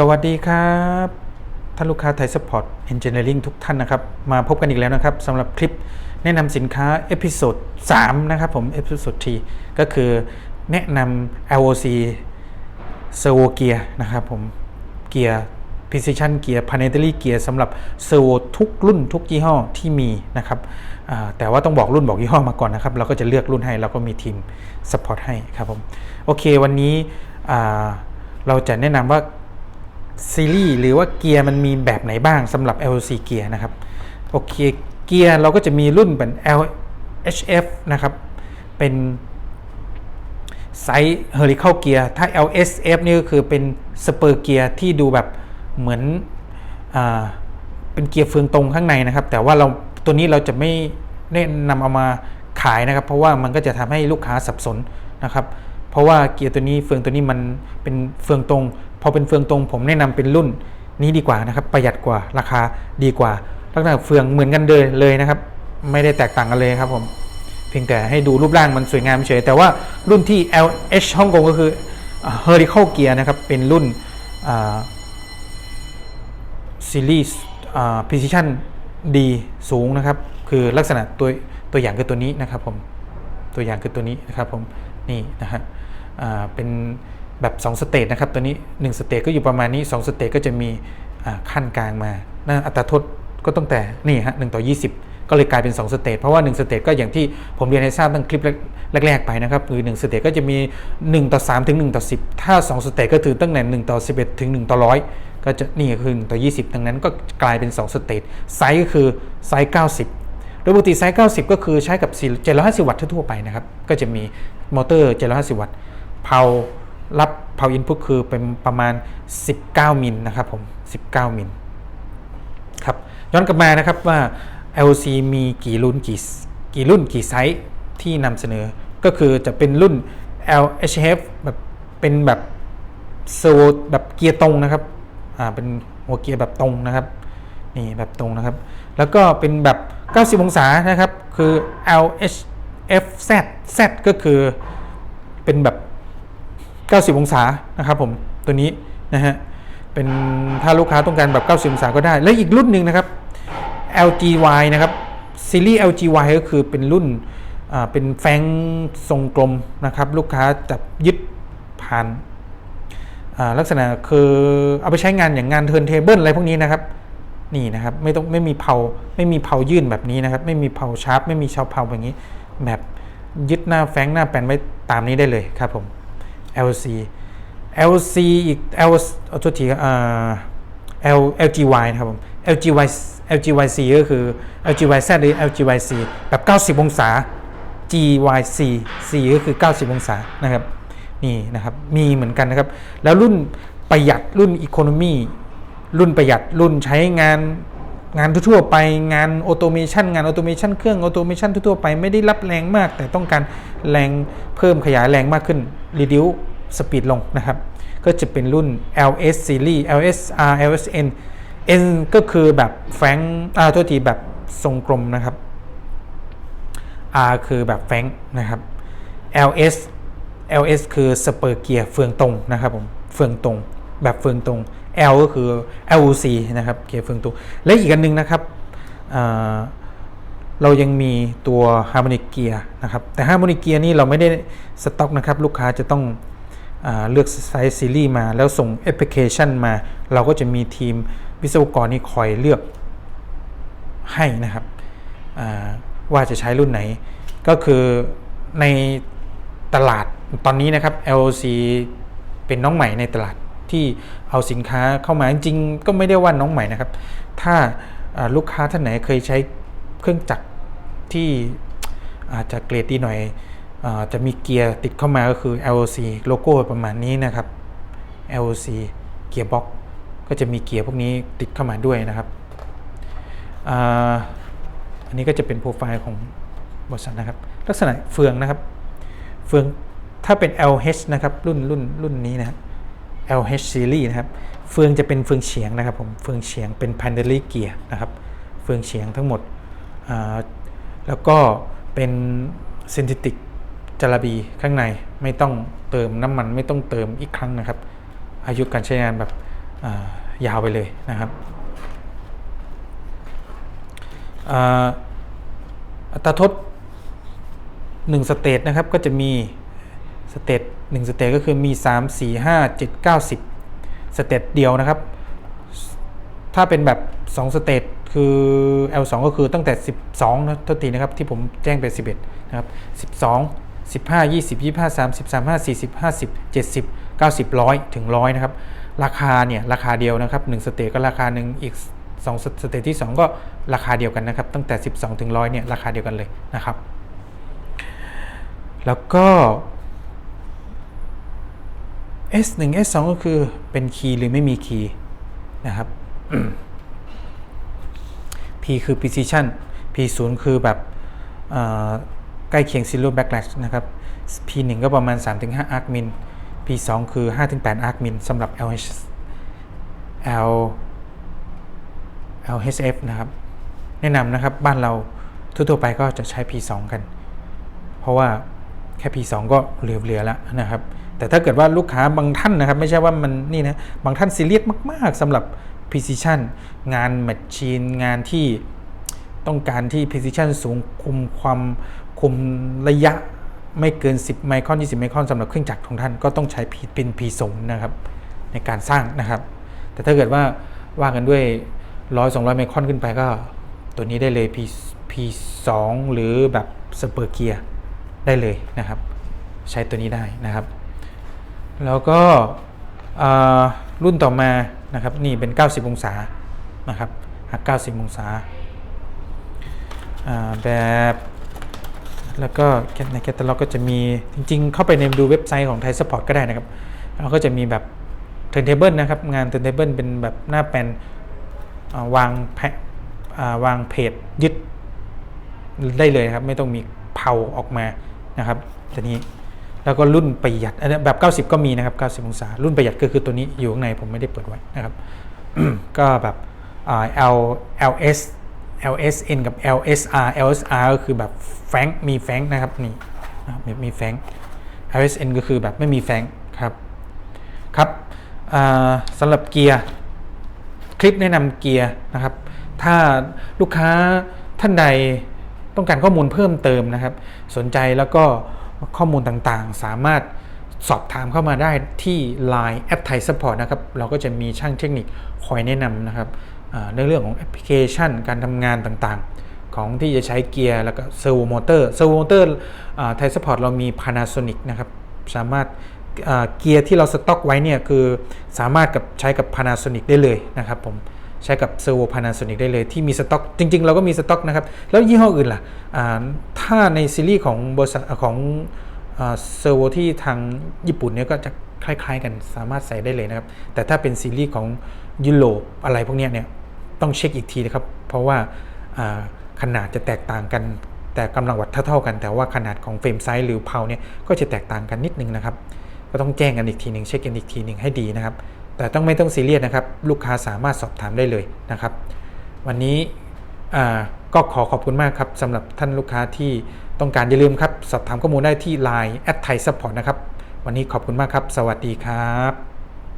สวัสดีครับ ท่านลูกค้าไทยสปอร์ตเอนจิเนียริงทุกท่านนะครับ มาพบกันอีกแล้วนะครับสำหรับคลิปแนะนำสินค้าเอพิโซด3นะครับผมเอพิโซดทีก็คือแนะนำ LOC Servo Gear นะครับผมเกียร์ Precision Gear Planetary Gear สำหรับ Servo ทุกรุ่นทุกยี่ห้อที่มีนะครับแต่ว่าต้องบอกรุ่นบอกยี่ห้อมาก่อนนะครับ เราก็จะเลือกรุ่นให้เราก็มีทีม Support ให้ครับผมโอเควันนี้เราจะแนะนำว่า ซีรีส์หรือว่าเกียร์มันมีแบบไหนบ้างสำหรับ LC เกียร์นะครับโอเคเกียร์เราก็จะมีรุ่นเป็น LHF นะครับ เป็นไซส์ helical เกียร์ถ้า LSF นี่ก็คือเป็นสเปอร์เกียร์ที่ดูแบบเหมือนอเป็นเกียร์เฟืองตรงข้างในนะครับ แต่ว่าเราตัวนี้เราจะไม่แนะนำเอามาขายนะครับ เพราะว่ามันก็จะทำให้ลูกค้าสับสนนะครับ ราะว่าเกียร์ตัวนี้เฟืองตัวนี้มันเป็นเฟืองตรง พอเป็นเฟืองตรง ผมแนะนำเป็นรุ่นนี้ดีกว่านะครับ ประหยัดกว่าราคาดีกว่าลักษณะเฟืองเหมือนกันเลยเลยนะครับ ไม่ได้แตกต่างกันเลยครับผมเพียงแต่ให้ดูรูปร่างมันสวยงามเฉยแต่ว่ารุ่นที่ LH ฮ่องกงก็คือ Helical Gear นะครับเป็นรุ่นซีรีส์ Precision ดีสูงนะครับ คือลักษณะตัวตัวอย่างคือตัวนี้นะครับผมตัวอย่างคือตัวนี้นะครับผมนี่นะฮะ เป็นแบบ 2 สเตจนะครับตัวนี้ 1 สเตจก็อยู่ประมาณนี้ 2 สเตจก็จะมีขั้นกลางมานะอัตราโทษก็ตั้งแต่นี่ฮะ1ต่อ 20 ก็เลยกลายเป็น 2 สเตจเพราะว่า 1 สเตจก็อย่างที่ผมเรียนให้ทราบตั้งคลิปแรก ๆ ไปนะครับคือ 1 สเตจก็จะมี 1 ต่อ 3 ถึง 1 ต่อ 10 ถ้า 2 สเตจก็คือตั้งแต่1ต่อ 11 ถึง 1 ต่อ 100 ก็จะนี่คือ1ต่อ 20 ดังนั้นก็กลายเป็น 2 สเตจไซส์ก็คือไซส์ 90โดยปกติไซส์90 ก็คือใช้กับ750 วัตต์ทั่วไปนะครับ ก็จะมีมอเตอร์ 750 วัตต์ เพารับเพาอินพุตคือเป็นประมาณ 19 มิลนะครับผม 19 มิลครับย้อนกลับมานะครับว่า LC มีกี่รุ่นกี่กี่รุ่นกี่ไซส์ที่นำเสนอ ก็คือจะเป็นรุ่น LHF แบบเป็นแบบเซอร์โวแบบเกียร์ตรงนะครับอ่าเป็นหัวเกียร์แบบตรงนะครับนี่แบบตรงนะครับ แล้วก็เป็นแบบ 90 องศานะครับ คือ LHFZ Z ก็คือเป็นแบบ 90 องศานะครับผมตัวนี้นะฮะเป็นถ้าลูกค้าต้องการแบบ 90 องศาก็ได้ และอีกรุ่นหนึ่งนะครับ LGY นะครับซีรีส์ LGY ก็คือเป็นรุ่นเป็นแฟงทรงกลมนะครับ ลูกค้าจับยึดผ่านลักษณะคือเอาไปใช้งานอย่างงานเทิร์นเทเบิลอะไรพวกนี้นะครับ นี่นะครับไม่ต้องไม่มีเผาไม่มีเผายื่นแบบนี้นะครับ ไม่มีเผาชาร์ปไม่มีชาวเผาแบบนี้แบบยึดหน้าแฟงหน้าแปนไว้ตามนี้ได้เลยครับผม LC LC อีก L เอาตัวทีอ่า L LGY นะครับผม LGY LGYC ก็คือ LGYZ หรือ LGYC แบบ 90 องศา GYC C ก็คือ 90 องศานะครับนี่นะครับมีเหมือนกันนะครับ แล้วรุ่นประหยัดรุ่น Economy รุ่นประหยัดรุ่นใช้งาน งานทั่วไปงานออโตเมชันงานออโตเมชันเครื่องออโตเมชันทั่วไปไม่ได้รับแรงมาก แต่ต้องการแรงเพิ่มขยายแรงมากขึ้น reduce speed ลงนะครับ ก็จะเป็นรุ่น LS series LSR LSN N ก็คือแบบแฟงอ่าโทษทีแบบทรงกลมนะครับ R คือแบบแฟงนะครับ LS LS คือสเปอร์เกียร์เฟืองตรงนะครับผมเฟืองตรงแบบเฟืองตรง L ก็คือ LOC นะครับเกียร์เฟืองตรงและอีกอันหนึงนะครับเรายังมีตัว Harmonic Gear นะครับแต่ Harmonic Gear นี่เราไม่ได้สต็อกนะครับลูกค้าจะต้องอเลือกไซส์ซีรีส์มา แล้วส่งแอปพลิเคชันมา เราก็จะมีทีมวิศวกรนี่คอยเลือกให้นะครับว่าจะใช้รุ่นไหน ก็คือในตลาดตอนนี้นะครับ LOC เป็นน้องใหม่ในตลาด ที่เอาสินค้าเข้ามาจริงๆก็ไม่ได้ว่าน้องใหม่นะครับ ถ้าลูกค้าท่านไหนเคยใช้เครื่องจักรที่อาจจะเกรดดีหน่อยอจะมีเกียร์ติดเข้ามาก็คือ LOC โลโก้ประมาณนี้นะครับ LOC เกียร์บ็อกก็จะมีเกียร์พวกนี้ติดเข้ามาด้วยนะครับออันนี้ก็จะเป็นโปรไฟล์ของบริษัทนะครับ ลักษณะเฟืองนะครับ เฟืองถ้าเป็น LH นะครับ รุ่นรุ่นรุ่นนี้นะครับ LH series นะครับ เฟืองจะเป็นเฟืองเฉียงนะครับผม เฟืองเฉียงเป็น Panelly Gear นะครับ เฟืองเฉียงทั้งหมด แล้วก็เป็น Synthetic จาระบีข้างในไม่ต้องเติมน้ำมันไม่ต้องเติมอีกครั้งนะครับ อายุการใช้งานแบบายาวไปเลยนะครับอัตราทด1สเตจนะครับก็จะมี สเตจ1สเตจก็คือมี 3 4 5 7 9 10 สเตจเดียวนะครับ ถ้าเป็นแบบ 2 สเตจคือ L2 ก็คือตั้งแต่ 12นะโทษทีนะครับ ที่ผมแจ้งไป 11 นะครับ 12 15 20 25 30 35 40 50 70 90 100 ถึง 100 นะครับ ราคาเนี่ย ราคาเดียวนะครับ 1 สเตจก็ราคาหนึ่งอีก 2 สเตจที่ 2 ก็ราคาเดียวกันนะครับ ตั้งแต่ 12 ถึง 100 เนี่ย ราคาเดียวกันเลยนะครับ แล้วก็ S1 S2 ก็คือเป็นคีย์หรือไม่มีคีย์นะครับ P คือ precision P0 คือแบบเอ่อใกล้เคียง zero backlash นะครับ P1 ก็ประมาณ 3-5 arc min P2 คือ 5-8 arc min สำหรับ LH L LHF นะครับ แนะนำนะครับบ้านเราทั่วๆไปก็จะใช้ P2 กัน เพราะว่า แค่ P2 ก็เหลือๆแล้วนะครับ แต่ถ้าเกิดว่าลูกค้าบางท่านนะครับ ไม่ใช่ว่ามันนี่นะ บางท่านซีเรียสมาก ๆสำหรับ precision งานแมชชีนงานที่ต้องการที่ precision สูงคุมความคุมระยะไม่เกิน 10 ไมครอน20 ไมครอนสำหรับเครื่องจักรของท่านก็ต้องใช้ P เป็น P0 นะครับ ในการสร้างนะครับ แต่ถ้าเกิดว่าว่ากันด้วย 100 200 ไมครอนขึ้นไปก็ ตัวนี้ได้เลย P P2 หรือแบบสเปอร์เกียร์ ได้เลยนะครับ ใช้ตัวนี้ได้นะครับ แล้วก็รุ่นต่อมานะครับนี่เป็น 90 องศานะครับหัก 90 องศาาแบบแล้วก็ในแคตตาล็อกก็จะมีจริงๆ เข้าไปในดูเว็บไซต์ของไทยสปอร์ตก็ได้นะครับแล้วก็จะมีแบบเทิร์นเทเบิลนะครับ งานเทิร์นเทเบิลเป็นแบบหน้าแปลนอ่าวางแพะวางเพจยึดได้เลยครับ ไม่ต้องมีเผาออกมา นะครับตัวนี้แล้วก็รุ่นประหยัดอันนี้แบบ 90 ก็มีนะครับ 90 องศา รุ่นประหยัดก็คือตัวนี้อยู่ข้างในผมไม่ได้เปิดไว้นะครับ ก็แบบ L LS LSN กับ LSR LSR ก็คือแบบแฟงมีแฟงนะครับนี่มีมีแฟง LSN ก็คือแบบไม่มีแฟงครับครับอ่าสำหรับเกียร์คลิปแนะนำเกียร์นะครับ ถ้าลูกค้าท่านใด ต้องการข้อมูลเพิ่มเติมนะครับ สนใจแล้วก็ข้อมูลต่างๆ สามารถสอบถามเข้ามาได้ที่ Line แอปไทย Support นะครับ เราก็จะมีช่างเทคนิคคอยแนะนำนะครับอ่าในเรื่องของแอปพลิเคชัน การทำงานต่างๆ ของที่จะใช้เกียร์แล้วก็เซอร์โวมอเตอร์เซอร์โวมอเตอร์ไทย Support เรามี Panasonic นะครับ สามารถเกียร์ที่เราสต็อกไว้เนี่ยคือสามารถกับใช้กับ Panasonic ได้เลยนะครับผม ใช้กับเซอร์โวพานาโซนิกได้เลยที่มีสต็อกจริง ๆ เราก็มีสต็อกนะครับ แล้วยี่ห้ออื่นล่ะถ้าในซีรีส์ของบริษัทของเซอร์โวที่ทางญี่ปุ่นเนี่ยก็จะคล้ายๆ กันสามารถใส่ได้เลยนะครับ แต่ถ้าเป็นซีรีส์ของยุโรปอะไรพวกนี้เนี่ยต้องเช็คอีกทีนะครับ เพราะว่าขนาดจะแตกต่างกัน แต่กำลังวัดเท่าๆกัน แต่ว่าขนาดของเฟรมไซส์หรือเพาเนี่ยก็จะแตกต่างกันนิดนึงนะครับ ก็ต้องแจ้งกันอีกทีหนึ่งเช็คกันอีกทีหนึ่งให้ดีนะครับ แต่ต้องไม่ต้องซีเรียสนะครับ ลูกค้าสามารถสอบถามได้เลยนะครับ วันนี้ก็ขอขอบคุณมากครับสำหรับท่านลูกค้าที่ต้องการอย่าลืมครับ สอบถามข้อมูลได้ที่ Line แอดไทยซัพพอร์ตนะครับ วันนี้ขอบคุณมากครับ สวัสดีครับ